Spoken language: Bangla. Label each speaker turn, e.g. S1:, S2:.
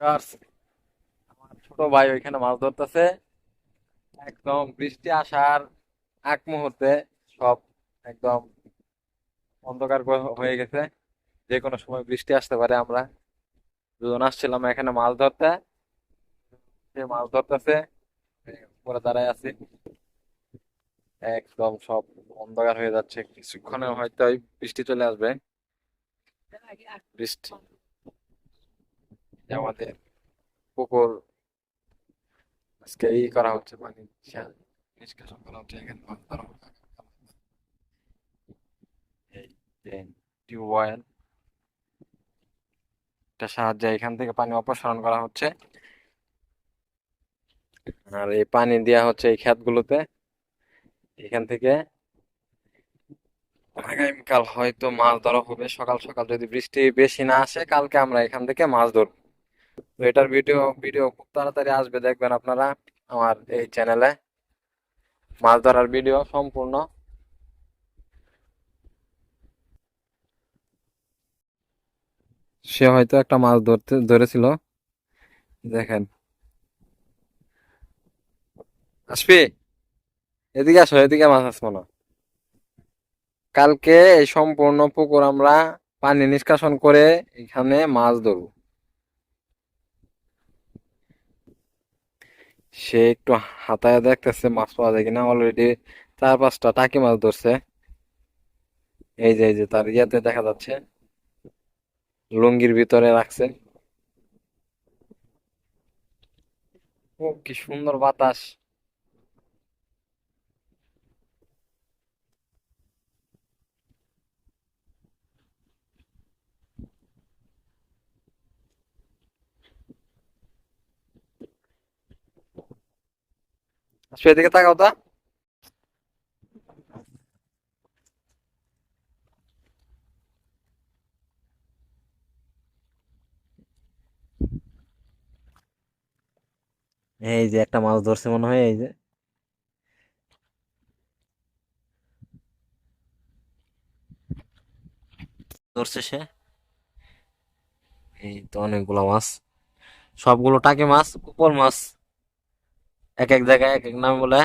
S1: আমার ছোট ভাই ওইখানে মাছ ধরতেছে। একদম বৃষ্টি আসার আগ মুহূর্তে সব একদম অন্ধকার হয়ে গেছে। যে কোনো সময় বৃষ্টি আসতে পারে আমরা। দুজন আসছিলাম এখানে মাছ ধরতে। সে মাছ ধরতেছে। পরে দাঁড়ায় আছি। একদম সব অন্ধকার হয়ে যাচ্ছে। কিছুক্ষণে হয়তো বৃষ্টি চলে আসবে। বৃষ্টি আমাদের পুকুর, আজকে ই করা হচ্ছে নিষ্কাশন করা হচ্ছে, এখানে মাছ ধরা হচ্ছে। সাহায্যে এখান থেকে পানি অপসারণ করা হচ্ছে। আর এই পানি দেওয়া হচ্ছে এই ক্ষেতগুলোতে। এখান থেকে আগামীকাল হয়তো মাছ ধরা হবে। সকাল সকাল যদি বৃষ্টি বেশি না আসে, কালকে আমরা এখান থেকে মাছ ধরবো। তো এটার ভিডিও ভিডিও খুব তাড়াতাড়ি আসবে, দেখবেন আপনারা আমার এই চ্যানেলে মাছ ধরার ভিডিও সম্পূর্ণ। সে হয়তো একটা মাছ ধরতে, ধরেছিল। দেখেন। আসবি এদিকে আসো, এদিকে মাছ আসব না কালকে এই সম্পূর্ণ পুকুর আমরা পানি নিষ্কাশন করে এখানে মাছ ধরবো। সে একটু হাতায় দেখতেছে, মাছ পাওয়া যায় কিনা অলরেডি চার পাঁচটা টাকি মাছ ধরছে। এই যে এই যে, তার ইয়াতে দেখা যাচ্ছে। লুঙ্গির ভিতরে রাখছে। ও, কি সুন্দর বাতাস। আসবে এদিকে তাকাও তো। এই যে একটা মাছ ধরছে মনে হয়, এই যে। ধরছে সে। এই তো অনেকগুলো মাছ। সবগুলো টাকি মাছ উপর মাছ। এক এক জায়গায় এক এক নামে বলে।